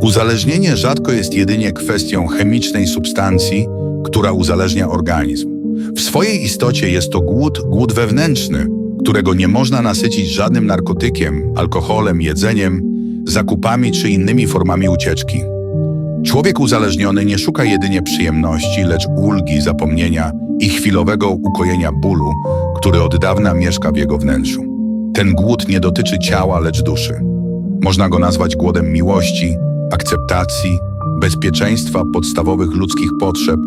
Uzależnienie rzadko jest jedynie kwestią chemicznej substancji, która uzależnia organizm. W swojej istocie jest to głód, głód wewnętrzny, którego nie można nasycić żadnym narkotykiem, alkoholem, jedzeniem, zakupami czy innymi formami ucieczki. Człowiek uzależniony nie szuka jedynie przyjemności, lecz ulgi, zapomnienia i chwilowego ukojenia bólu, który od dawna mieszka w jego wnętrzu. Ten głód nie dotyczy ciała, lecz duszy. Można go nazwać głodem miłości, akceptacji, bezpieczeństwa podstawowych ludzkich potrzeb,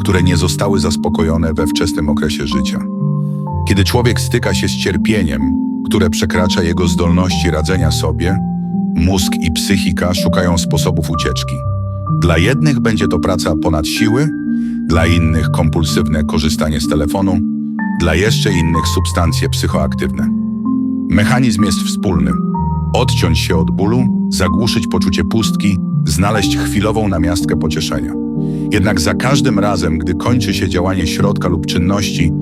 które nie zostały zaspokojone we wczesnym okresie życia. Kiedy człowiek styka się z cierpieniem, które przekracza jego zdolności radzenia sobie, mózg i psychika szukają sposobów ucieczki. Dla jednych będzie to praca ponad siły, dla innych kompulsywne korzystanie z telefonu, dla jeszcze innych substancje psychoaktywne. Mechanizm jest wspólny. Odciąć się od bólu, zagłuszyć poczucie pustki, znaleźć chwilową namiastkę pocieszenia. Jednak za każdym razem, gdy kończy się działanie środka lub czynności,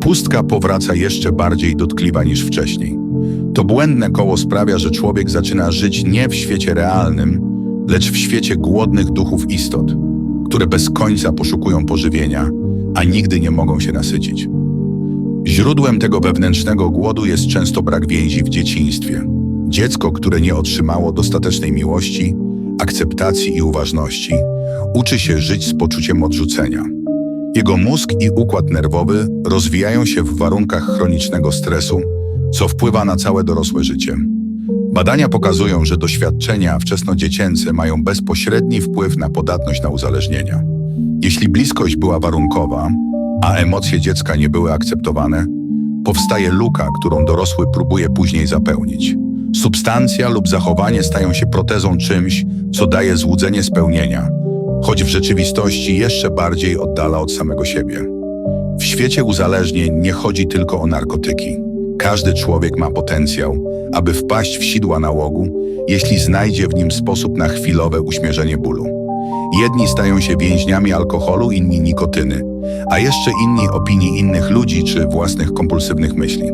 pustka powraca jeszcze bardziej dotkliwa niż wcześniej. To błędne koło sprawia, że człowiek zaczyna żyć nie w świecie realnym, lecz w świecie głodnych duchów istot, które bez końca poszukują pożywienia, a nigdy nie mogą się nasycić. Źródłem tego wewnętrznego głodu jest często brak więzi w dzieciństwie. Dziecko, które nie otrzymało dostatecznej miłości, akceptacji i uważności, uczy się żyć z poczuciem odrzucenia. Jego mózg i układ nerwowy rozwijają się w warunkach chronicznego stresu, co wpływa na całe dorosłe życie. Badania pokazują, że doświadczenia wczesnodziecięce mają bezpośredni wpływ na podatność na uzależnienia. Jeśli bliskość była warunkowa, a emocje dziecka nie były akceptowane, powstaje luka, którą dorosły próbuje później zapełnić. Substancja lub zachowanie stają się protezą czymś, co daje złudzenie spełnienia, choć w rzeczywistości jeszcze bardziej oddala od samego siebie. W świecie uzależnień nie chodzi tylko o narkotyki. Każdy człowiek ma potencjał, aby wpaść w sidła nałogu, jeśli znajdzie w nim sposób na chwilowe uśmierzenie bólu. Jedni stają się więźniami alkoholu, inni nikotyny, a jeszcze inni opinii innych ludzi czy własnych kompulsywnych myśli.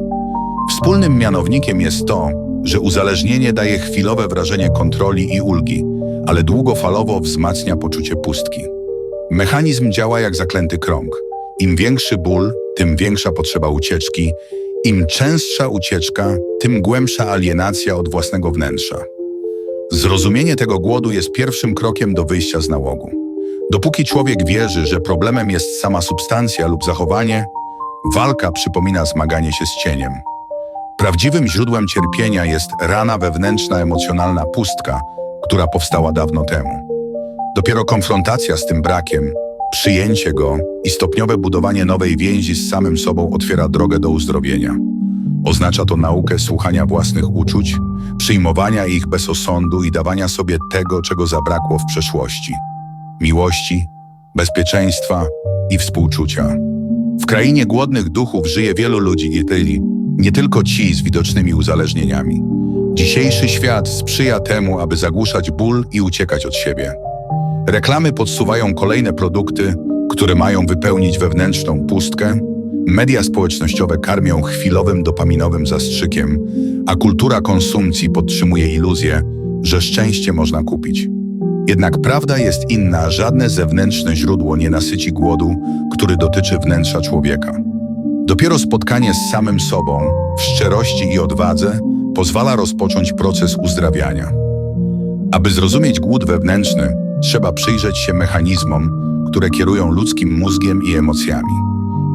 Wspólnym mianownikiem jest to, że uzależnienie daje chwilowe wrażenie kontroli i ulgi, ale długofalowo wzmacnia poczucie pustki. Mechanizm działa jak zaklęty krąg. Im większy ból, tym większa potrzeba ucieczki, im częstsza ucieczka, tym głębsza alienacja od własnego wnętrza. Zrozumienie tego głodu jest pierwszym krokiem do wyjścia z nałogu. Dopóki człowiek wierzy, że problemem jest sama substancja lub zachowanie, walka przypomina zmaganie się z cieniem. Prawdziwym źródłem cierpienia jest rana wewnętrzna emocjonalna pustka, która powstała dawno temu. Dopiero konfrontacja z tym brakiem, przyjęcie go i stopniowe budowanie nowej więzi z samym sobą otwiera drogę do uzdrowienia. Oznacza to naukę słuchania własnych uczuć, przyjmowania ich bez osądu i dawania sobie tego, czego zabrakło w przeszłości miłości, bezpieczeństwa i współczucia. W krainie głodnych duchów żyje wielu ludzi nie, tyli, nie tylko ci z widocznymi uzależnieniami. Dzisiejszy świat sprzyja temu, aby zagłuszać ból i uciekać od siebie. Reklamy podsuwają kolejne produkty, które mają wypełnić wewnętrzną pustkę, media społecznościowe karmią chwilowym dopaminowym zastrzykiem, a kultura konsumpcji podtrzymuje iluzję, że szczęście można kupić. Jednak prawda jest inna, żadne zewnętrzne źródło nie nasyci głodu, który dotyczy wnętrza człowieka. Dopiero spotkanie z samym sobą, w szczerości i odwadze, pozwala rozpocząć proces uzdrawiania. Aby zrozumieć głód wewnętrzny, trzeba przyjrzeć się mechanizmom, które kierują ludzkim mózgiem i emocjami.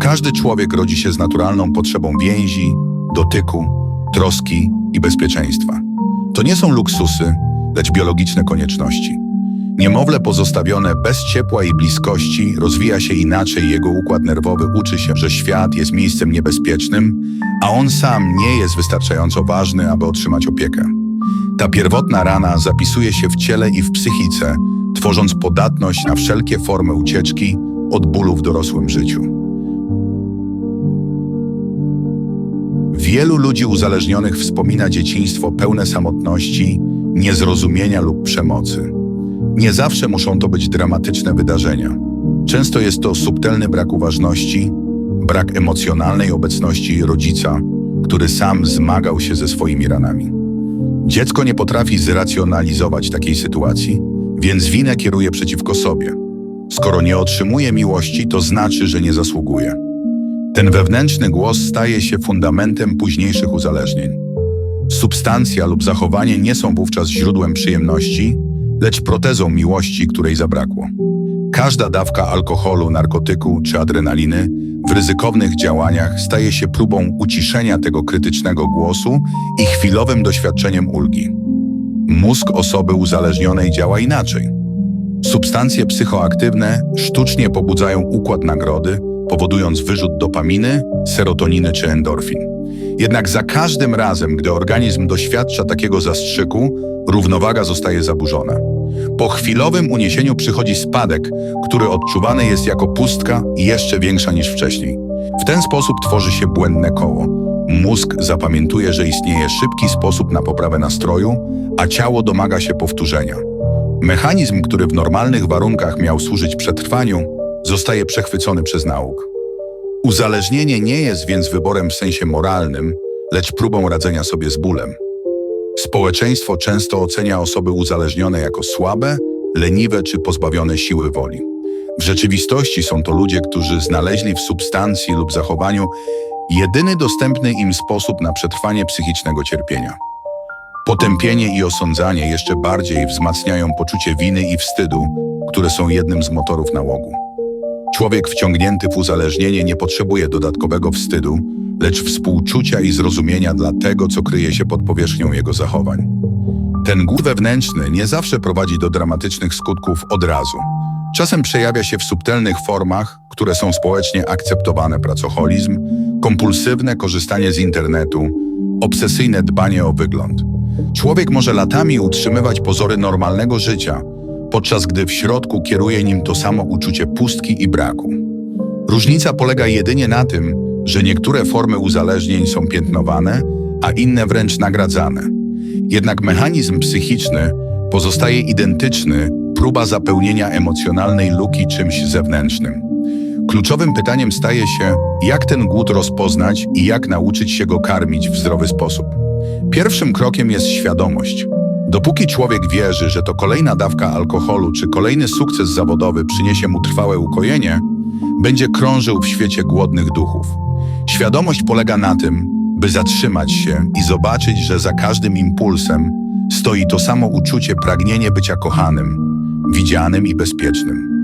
Każdy człowiek rodzi się z naturalną potrzebą więzi, dotyku, troski i bezpieczeństwa. To nie są luksusy, lecz biologiczne konieczności. Niemowlę pozostawione bez ciepła i bliskości rozwija się inaczej, jego układ nerwowy uczy się, że świat jest miejscem niebezpiecznym, a on sam nie jest wystarczająco ważny, aby otrzymać opiekę. Ta pierwotna rana zapisuje się w ciele i w psychice, tworząc podatność na wszelkie formy ucieczki od bólu w dorosłym życiu. Wielu ludzi uzależnionych wspomina dzieciństwo pełne samotności, niezrozumienia lub przemocy. Nie zawsze muszą to być dramatyczne wydarzenia. Często jest to subtelny brak uważności, brak emocjonalnej obecności rodzica, który sam zmagał się ze swoimi ranami. Dziecko nie potrafi zracjonalizować takiej sytuacji, więc winę kieruje przeciwko sobie. Skoro nie otrzymuje miłości, to znaczy, że nie zasługuje. Ten wewnętrzny głos staje się fundamentem późniejszych uzależnień. Substancja lub zachowanie nie są wówczas źródłem przyjemności, lecz protezą miłości, której zabrakło. Każda dawka alkoholu, narkotyku czy adrenaliny w ryzykownych działaniach staje się próbą uciszenia tego krytycznego głosu i chwilowym doświadczeniem ulgi. Mózg osoby uzależnionej działa inaczej. Substancje psychoaktywne sztucznie pobudzają układ nagrody, powodując wyrzut dopaminy, serotoniny czy endorfin. Jednak za każdym razem, gdy organizm doświadcza takiego zastrzyku, równowaga zostaje zaburzona. Po chwilowym uniesieniu przychodzi spadek, który odczuwany jest jako pustka jeszcze większa niż wcześniej. W ten sposób tworzy się błędne koło. Mózg zapamiętuje, że istnieje szybki sposób na poprawę nastroju, a ciało domaga się powtórzenia. Mechanizm, który w normalnych warunkach miał służyć przetrwaniu, zostaje przechwycony przez nauk. Uzależnienie nie jest więc wyborem w sensie moralnym, lecz próbą radzenia sobie z bólem. Społeczeństwo często ocenia osoby uzależnione jako słabe, leniwe czy pozbawione siły woli. W rzeczywistości są to ludzie, którzy znaleźli w substancji lub zachowaniu jedyny dostępny im sposób na przetrwanie psychicznego cierpienia. Potępienie i osądzanie jeszcze bardziej wzmacniają poczucie winy i wstydu, które są jednym z motorów nałogu. Człowiek wciągnięty w uzależnienie nie potrzebuje dodatkowego wstydu, lecz współczucia i zrozumienia dla tego, co kryje się pod powierzchnią jego zachowań. Ten głód wewnętrzny nie zawsze prowadzi do dramatycznych skutków od razu. Czasem przejawia się w subtelnych formach, które są społecznie akceptowane pracoholizm, kompulsywne korzystanie z internetu, obsesyjne dbanie o wygląd. Człowiek może latami utrzymywać pozory normalnego życia, podczas gdy w środku kieruje nim to samo uczucie pustki i braku. Różnica polega jedynie na tym, że niektóre formy uzależnień są piętnowane, a inne wręcz nagradzane. Jednak mechanizm psychiczny pozostaje identyczny, próba zapełnienia emocjonalnej luki czymś zewnętrznym. Kluczowym pytaniem staje się, jak ten głód rozpoznać i jak nauczyć się go karmić w zdrowy sposób. Pierwszym krokiem jest świadomość. Dopóki człowiek wierzy, że to kolejna dawka alkoholu czy kolejny sukces zawodowy przyniesie mu trwałe ukojenie, będzie krążył w świecie głodnych duchów. Świadomość polega na tym, by zatrzymać się i zobaczyć, że za każdym impulsem stoi to samo uczucie pragnienie bycia kochanym, widzianym i bezpiecznym.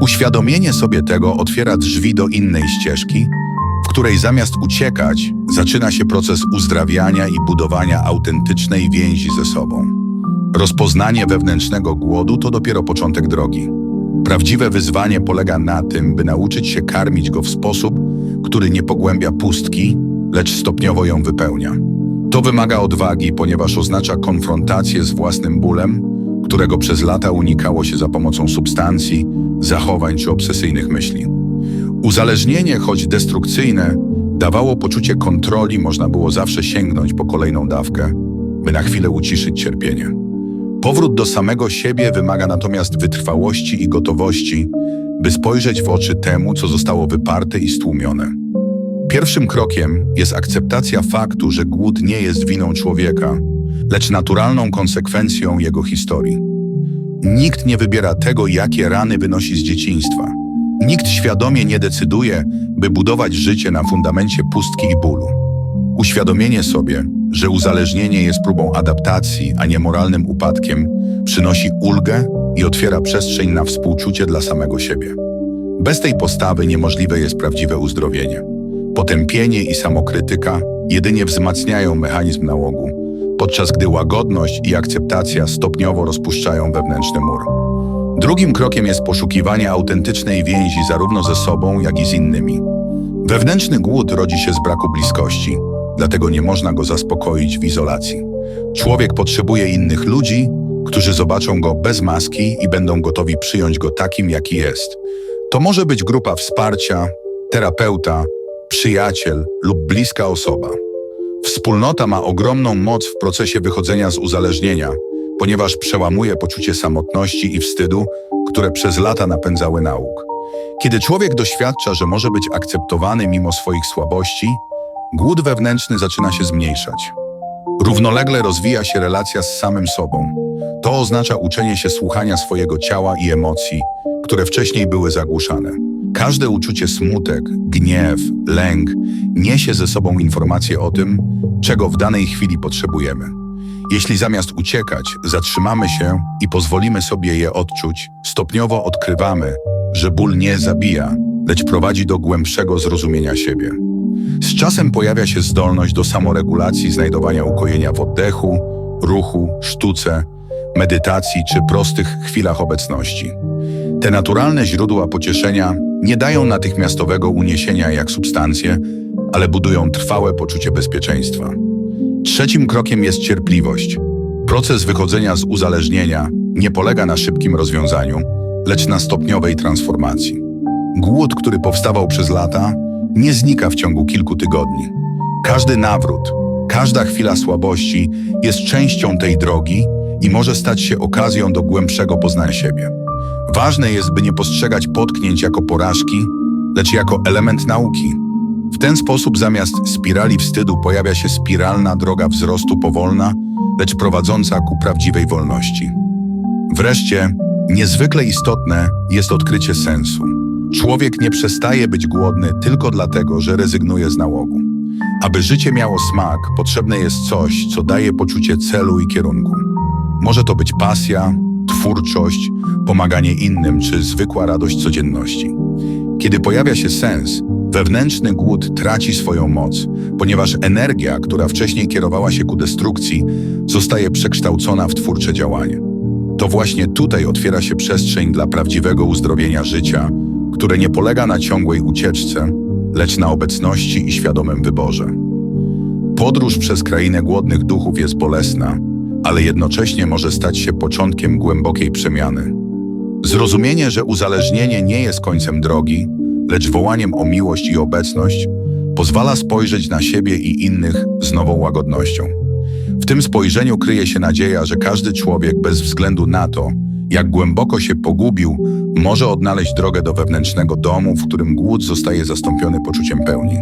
Uświadomienie sobie tego otwiera drzwi do innej ścieżki, w której zamiast uciekać, zaczyna się proces uzdrawiania i budowania autentycznej więzi ze sobą. Rozpoznanie wewnętrznego głodu to dopiero początek drogi. Prawdziwe wyzwanie polega na tym, by nauczyć się karmić go w sposób, który nie pogłębia pustki, lecz stopniowo ją wypełnia. To wymaga odwagi, ponieważ oznacza konfrontację z własnym bólem, którego przez lata unikało się za pomocą substancji, zachowań czy obsesyjnych myśli. Uzależnienie, choć destrukcyjne, dawało poczucie kontroli, można było zawsze sięgnąć po kolejną dawkę, by na chwilę uciszyć cierpienie. Powrót do samego siebie wymaga natomiast wytrwałości i gotowości, by spojrzeć w oczy temu, co zostało wyparte i stłumione. Pierwszym krokiem jest akceptacja faktu, że głód nie jest winą człowieka, lecz naturalną konsekwencją jego historii. Nikt nie wybiera tego, jakie rany wynosi z dzieciństwa. Nikt świadomie nie decyduje, by budować życie na fundamencie pustki i bólu. Uświadomienie sobie, że uzależnienie jest próbą adaptacji, a nie moralnym upadkiem, przynosi ulgę i otwiera przestrzeń na współczucie dla samego siebie. Bez tej postawy niemożliwe jest prawdziwe uzdrowienie. Potępienie i samokrytyka jedynie wzmacniają mechanizm nałogu, podczas gdy łagodność i akceptacja stopniowo rozpuszczają wewnętrzny mur. Drugim krokiem jest poszukiwanie autentycznej więzi zarówno ze sobą, jak i z innymi. Wewnętrzny głód rodzi się z braku bliskości, dlatego nie można go zaspokoić w izolacji. Człowiek potrzebuje innych ludzi, którzy zobaczą go bez maski i będą gotowi przyjąć go takim, jaki jest. To może być grupa wsparcia, terapeuta, przyjaciel lub bliska osoba. Wspólnota ma ogromną moc w procesie wychodzenia z uzależnienia, ponieważ przełamuje poczucie samotności i wstydu, które przez lata napędzały nauk. Kiedy człowiek doświadcza, że może być akceptowany mimo swoich słabości, głód wewnętrzny zaczyna się zmniejszać. Równolegle rozwija się relacja z samym sobą. To oznacza uczenie się słuchania swojego ciała i emocji, które wcześniej były zagłuszane. Każde uczucie smutek, gniew, lęk niesie ze sobą informację o tym, czego w danej chwili potrzebujemy. Jeśli zamiast uciekać, zatrzymamy się i pozwolimy sobie je odczuć, stopniowo odkrywamy, że ból nie zabija, lecz prowadzi do głębszego zrozumienia siebie. Z czasem pojawia się zdolność do samoregulacji, znajdowania ukojenia w oddechu, ruchu, sztuce, medytacji czy prostych chwilach obecności. Te naturalne źródła pocieszenia nie dają natychmiastowego uniesienia jak substancje, ale budują trwałe poczucie bezpieczeństwa. Trzecim krokiem jest cierpliwość. Proces wychodzenia z uzależnienia nie polega na szybkim rozwiązaniu, lecz na stopniowej transformacji. Głód, który powstawał przez lata, nie znika w ciągu kilku tygodni. Każdy nawrót, każda chwila słabości jest częścią tej drogi i może stać się okazją do głębszego poznania siebie. Ważne jest, by nie postrzegać potknięć jako porażki, lecz jako element nauki. W ten sposób zamiast spirali wstydu pojawia się spiralna droga wzrostu powolna, lecz prowadząca ku prawdziwej wolności. Wreszcie, niezwykle istotne jest odkrycie sensu. Człowiek nie przestaje być głodny tylko dlatego, że rezygnuje z nałogu. Aby życie miało smak, potrzebne jest coś, co daje poczucie celu i kierunku. Może to być pasja, twórczość, pomaganie innym czy zwykła radość codzienności. Kiedy pojawia się sens, wewnętrzny głód traci swoją moc, ponieważ energia, która wcześniej kierowała się ku destrukcji, zostaje przekształcona w twórcze działanie. To właśnie tutaj otwiera się przestrzeń dla prawdziwego uzdrowienia życia, które nie polega na ciągłej ucieczce, lecz na obecności i świadomym wyborze. Podróż przez krainę głodnych duchów jest bolesna, ale jednocześnie może stać się początkiem głębokiej przemiany. Zrozumienie, że uzależnienie nie jest końcem drogi, lecz wołaniem o miłość i obecność, pozwala spojrzeć na siebie i innych z nową łagodnością. W tym spojrzeniu kryje się nadzieja, że każdy człowiek, bez względu na to, jak głęboko się pogubił, może odnaleźć drogę do wewnętrznego domu, w którym głód zostaje zastąpiony poczuciem pełni.